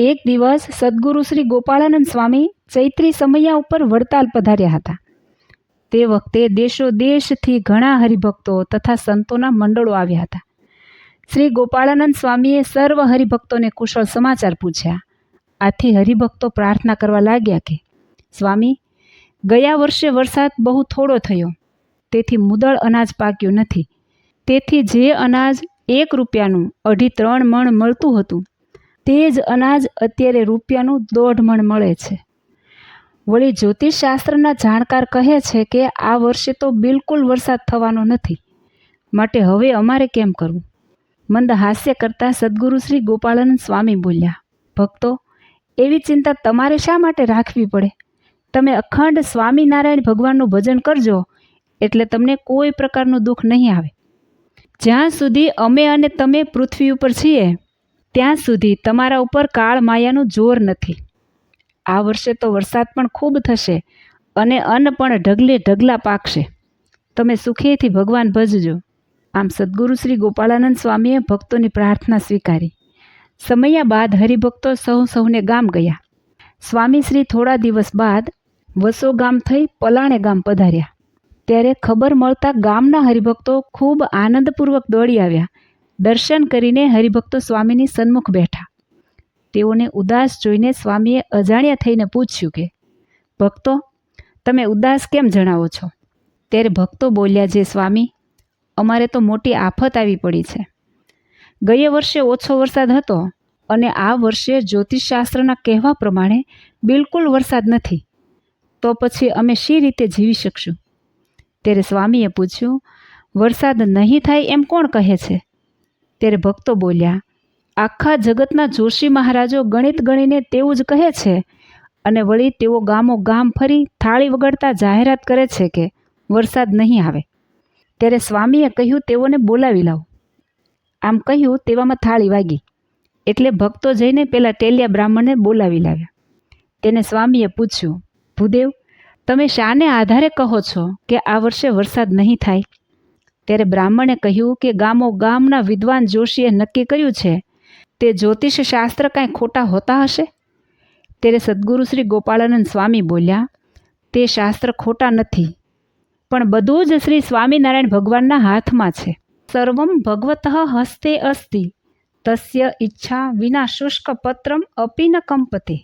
એક દિવસ સદગુરુ શ્રી ગોપાળાનંદ સ્વામી ચૈત્રી સમૈયા ઉપર વડતાલ પધાર્યા હતા. તે વખતે દેશો દેશથી ઘણા હરિભક્તો તથા સંતોના મંડળો આવ્યા હતા. શ્રી ગોપાળાનંદ સ્વામીએ સર્વ હરિભક્તોને કુશળ સમાચાર પૂછ્યા. આથી હરિભક્તો પ્રાર્થના કરવા લાગ્યા કે, સ્વામી, ગયા વર્ષે વરસાદ બહુ થોડો થયો. તેથી મુદળ અનાજ પાક્યું નથી. તેથી જે અનાજ એક રૂપિયાનું અઢી ત્રણ મણ મળતું હતું તે જ અનાજ અત્યારે રૂપિયાનું દોઢ મણ મળે છે. વળી જ્યોતિષશાસ્ત્રના જાણકાર કહે છે કે આ વર્ષે તો બિલકુલ વરસાદ થવાનો નથી. માટે હવે અમારે કેમ કરવું? મંદ હાસ્ય કરતા સદગુરુ શ્રી ગોપાળાનંદ સ્વામી બોલ્યા, ભક્તો, એવી ચિંતા તમારે શા માટે રાખવી પડે? તમે અખંડ સ્વામિનારાયણ ભગવાનનું ભજન કરજો, એટલે તમને કોઈ પ્રકારનું દુઃખ નહીં આવે. જ્યાં સુધી અમે અને તમે પૃથ્વી ઉપર છીએ ત્યાં સુધી તમારા ઉપર કાળ માયાનું જોર નથી. આ વર્ષે તો વરસાદ પણ ખૂબ થશે અને અન્ન પણ ઢગલે ઢગલા પાકશે. તમે સુખેથી ભગવાન ભજજો. આમ સદગુરુ શ્રી ગોપાળાનંદ સ્વામીએ ભક્તોની પ્રાર્થના સ્વીકારી. સમયા બાદ હરિભક્તો સૌ સૌને ગામ ગયા. સ્વામી શ્રી થોડા દિવસ બાદ વસો ગામ થઈ પલાણે ગામ પધાર્યા. ત્યારે ખબર મળતા ગામના હરિભક્તો ખૂબ આનંદપૂર્વક દોડી આવ્યા. દર્શન કરીને હરિભક્તો સ્વામીની સન્મુખ બેઠા. તેઓને ઉદાસ જોઈને સ્વામીએ અજાણ્યા થઈને પૂછ્યું કે, ભક્તો, તમે ઉદાસ કેમ જણાવો છો? ત્યારે ભક્તો બોલ્યા, જે સ્વામી, અમારે તો મોટી આફત આવી પડી છે. ગયે વર્ષે ઓછો વરસાદ હતો અને આ વર્ષે જ્યોતિષશાસ્ત્રના કહેવા પ્રમાણે બિલકુલ વરસાદ નથી. તો પછી અમે શી રીતે જીવી શકશું? ત્યારે સ્વામીએ પૂછ્યું, વરસાદ નહીં થાય એમ કોણ કહે છે? ત્યારે ભક્તો બોલ્યા, આખા જગતના જોશી મહારાજો ગણિત ગણીને તેવું જ કહે છે અને વળી તેઓ ગામો ગામ ફરી થાળી વગાડતા જાહેરાત કરે છે કે વરસાદ નહીં આવે. ત્યારે સ્વામીએ કહ્યું, તેઓને બોલાવી લાવો. આમ કહ્યું, તેવામાં થાળી વાગી. એટલે ભક્તો જઈને પેલા ટેલિયા બ્રાહ્મણને બોલાવી લાવ્યા. તેને સ્વામીએ પૂછ્યું, ભૂદેવ, તમે શાને આધારે કહો છો કે આ વર્ષે વરસાદ નહીં થાય? ત્યારે બ્રાહ્મણે કહ્યું કે ગામો ગામના વિદ્વાન જોશીએ નક્કી કર્યું છે, તે જ્યોતિષ શાસ્ત્ર કાંઈ ખોટા હોતા હશે? ત્યારે સદગુરુ શ્રી ગોપાળાનંદ સ્વામી બોલ્યા, તે શાસ્ત્ર ખોટા નથી, પણ બધું જ શ્રી સ્વામિનારાયણ ભગવાનના હાથમાં છે. સર્વમ ભગવત હસ્તે અસ્તિ, તસ્ય ઈચ્છા વિના શુષ્ક પત્રમ અપી ન કંપતે.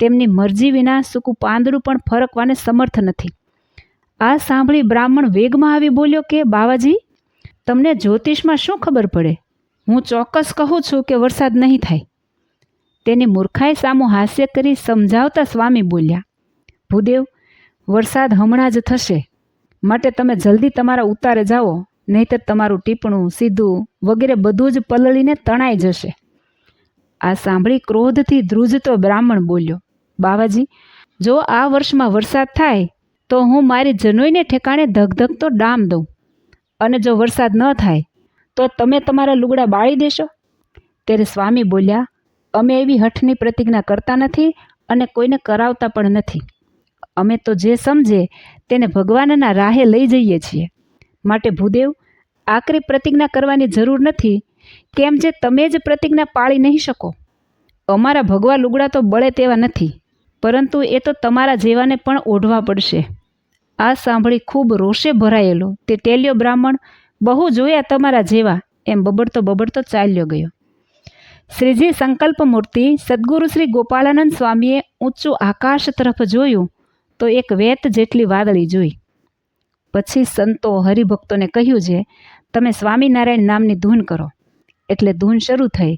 તેમની મરજી વિના સૂકું પાંદડું પણ ફરકવાને સમર્થ નથી. આ સાંભળી બ્રાહ્મણ વેગમાં આવી બોલ્યો કે, બાવાજી, તમને જ્યોતિષમાં શું ખબર પડે? હું ચોક્કસ કહું છું કે વરસાદ નહીં થાય. તેની મૂર્ખાઈ સામું હાસ્ય કરી સમજાવતા સ્વામી બોલ્યા, ભૂદેવ, વરસાદ હમણાં જ થશે. માટે તમે જલ્દી તમારા ઉતારે જાઓ, નહીંતર તમારું ટીપણું, સીધું વગેરે બધું જ પલળીને તણાઈ જશે. આ સાંભળી ક્રોધથી ધ્રુજતો બ્રાહ્મણ બોલ્યો, બાવાજી, જો આ વર્ષમાં વરસાદ થાય તો હું મારી જનોઈને ઠેકાણે ધગધગતો ડામ દઉં. અને જો વરસાદ ન થાય, તો તમે તમારા લુગડા બાળી દેશો. ત્યારે સ્વામી બોલ્યા, અમે એવી હઠની પ્રતિજ્ઞા કરતા નથી અને કોઈને કરાવતા પણ નથી. અમે તો જે સમજે તેને ભગવાનના રાહે લઈ જઈએ છીએ. માટે ભૂદેવ, આકરી પ્રતિજ્ઞા કરવાની જરૂર નથી, કેમ જે તમે જ પ્રતિજ્ઞા પાળી નહીં શકો? અમારા ભગવા લુગડા તો બળે તેવા નથી, પરંતુ એ તો તમારા જેવાને પણ ઓઢવા પડશે. આ સાંભળી ખૂબ રોષે ભરાયેલો. તે ટેલિયો બ્રાહ્મણ, બહુ જોયા તમારા જેવા. એમ બબડતો બબડતો ચાલ્યો ગયો. શ્રીજી સંકલ્પ મૂર્તિ સદગુરુ શ્રી ગોપાળાનંદ સ્વામીએ ઊંચું આકાશ તરફ જોયું તો એક વેત જેટલી વાદળી જોઈ. પછી સંતો હરિભક્તોને કહ્યું છે, તમે સ્વામિનારાયણ નામની ધૂન કરો. એટલે ધૂન શરૂ થઈ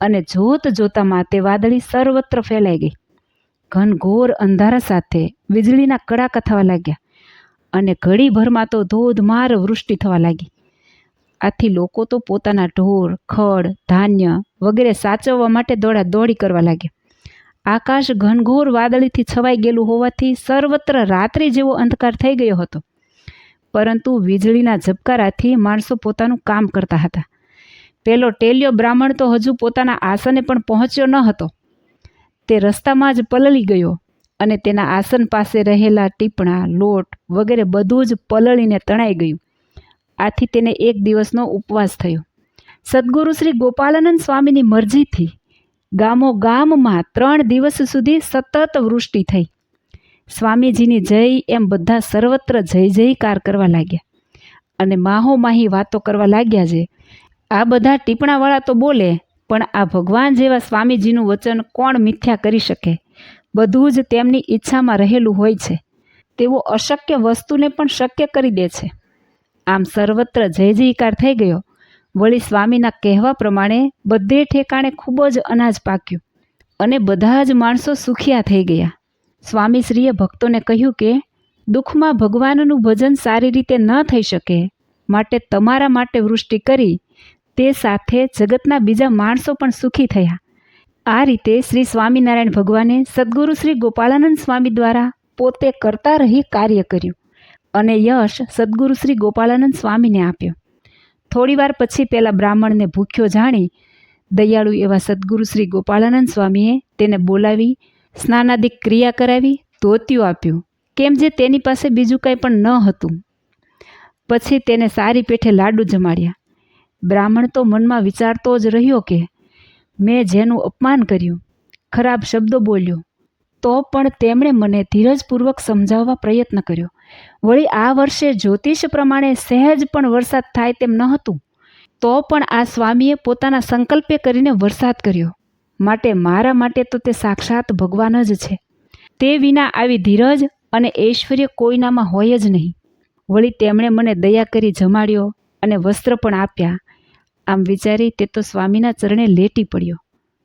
અને જોત જોતામાં તે વાદળી સર્વત્ર ફેલાઈ ગઈ. ઘનઘોર અંધારા સાથે વીજળીના કડાકા થવા લાગ્યા. અને ઘડીભરમાં તો ધોધમાર વૃષ્ટિ થવા લાગી. આથી લોકો તો પોતાના ઢોર, ખડ, ધાન્ય વગેરે સાચવવા માટે દોડા દોડી કરવા લાગ્યા. આકાશ ઘનઘોર વાદળીથી છવાઈ ગયેલું હોવાથી સર્વત્ર રાત્રિ જેવો અંધકાર થઈ ગયો હતો. પરંતુ વીજળીના ઝબકારાથી માણસો પોતાનું કામ કરતા હતા. પેલો ટેલિયો બ્રાહ્મણ તો હજુ પોતાના આસને પણ પહોંચ્યો ન હતો. તે રસ્તામાં જ પલળી ગયો. અને તેના આસન પાસે રહેલા ટીપણા, લોટ વગેરે બધું જ પલળીને તણાઈ ગયું. આથી તેને એક દિવસનો ઉપવાસ થયો. સદગુરુ શ્રી ગોપાલનંદ સ્વામીની મરજીથી ગામો ગામમાં ત્રણ દિવસ સુધી સતત વૃષ્ટિ થઈ. સ્વામીજીની જય એમ બધા સર્વત્ર જય જયકાર કરવા લાગ્યા. અને માહોમાહી વાતો કરવા લાગ્યા છે. આ બધા ટીપણાવાળા તો બોલે, પણ આ ભગવાન જેવા સ્વામીજીનું વચન કોણ મિથ્યા કરી શકે? બધું જ તેમની ઈચ્છામાં રહેલું હોય છે. તેઓ અશક્ય વસ્તુને પણ શક્ય કરી દે છે. આમ સર્વત્ર જય જયકાર થઈ ગયો. વળી સ્વામીના કહેવા પ્રમાણે બધે ઠેકાણે ખૂબ જ અનાજ પાક્યું અને બધા જ માણસો સુખિયા થઈ ગયા. સ્વામીશ્રીએ ભક્તોને કહ્યું કે, દુઃખમાં ભગવાનનું ભજન સારી રીતે ન થઈ શકે. માટે તમારા માટે વૃષ્ટિ કરી, તે સાથે જગતના બીજા માણસો પણ સુખી થયા. આ રીતે શ્રી સ્વામિનારાયણ ભગવાને સદગુરુ શ્રી ગોપાળાનંદ સ્વામી દ્વારા પોતે કરતા રહી કાર્ય કર્યું અને યશ સદગુરુ શ્રી ગોપાળાનંદ સ્વામીને આપ્યો. થોડીવાર પછી પેલા બ્રાહ્મણને ભૂખ્યો જાણી દયાળુ એવા સદગુરુ શ્રી ગોપાળાનંદ સ્વામીએ તેને બોલાવી, સ્નાનાદિક ક્રિયા કરાવી, ધોતિયું આપ્યું. કેમ જે તેની પાસે બીજું કંઈ પણ ન હતું. પછી તેને સારી પેઠે લાડુ જમાડ્યા. બ્રાહ્મણ તો મનમાં વિચારતો જ રહ્યો કે મેં જેનું અપમાન કર્યું, ખરાબ શબ્દો બોલ્યો, તો પણ તેમણે મને ધીરજપૂર્વક સમજાવવા પ્રયત્ન કર્યો. વળી આ વર્ષે જ્યોતિષ પ્રમાણે સહેજ પણ વરસાદ થાય તેમ ન હતું, તો પણ આ સ્વામીએ પોતાના સંકલ્પે કરીને વરસાદ કર્યો. માટે મારા માટે તો તે સાક્ષાત ભગવાન જ છે. તે વિના આવી ધીરજ અને ઐશ્વર્ય કોઈનામાં હોય જ નહીં. વળી તેમણે મને દયા કરી જમાડ્યો અને વસ્ત્ર પણ આપ્યા. આમ વિચારી તે તો સ્વામીના ચરણે લેટી પડ્યો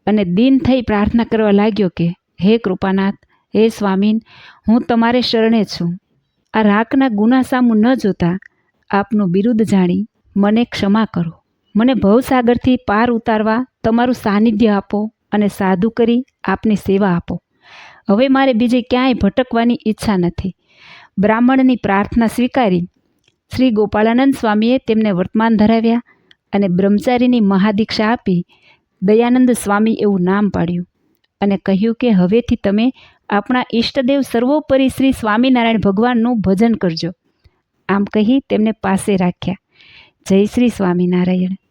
અને દિન થઈ પ્રાર્થના કરવા લાગ્યો કે, હે કૃપાનાથ, હે સ્વામીન, હું તમારે શરણે છું. આ રાખના ગુના સામું ન જોતા આપનું બિરુદ જાણી મને ક્ષમા કરો. મને ભવસાગરથી પાર ઉતારવા તમારું સાનિધ્ય આપો અને સાધુ કરી આપની સેવા આપો. હવે મારે બીજે ક્યાંય ભટકવાની ઈચ્છા નથી. બ્રાહ્મણની પ્રાર્થના સ્વીકારી શ્રી ગોપાળાનંદ સ્વામીએ તેમને વર્તમાન ધરાવ્યા અને બ્રહ્મચારીની મહાદીક્ષા આપી દયાનંદ સ્વામી એવું નામ પાડ્યું અને કહ્યું કે હવેથી તમે આપણા ઈષ્ટદેવ સર્વોપરી શ્રી સ્વામિનારાયણ ભગવાનનું ભજન કરજો. આમ કહી તેમને પાસે રાખ્યા. જય શ્રી સ્વામિનારાયણ.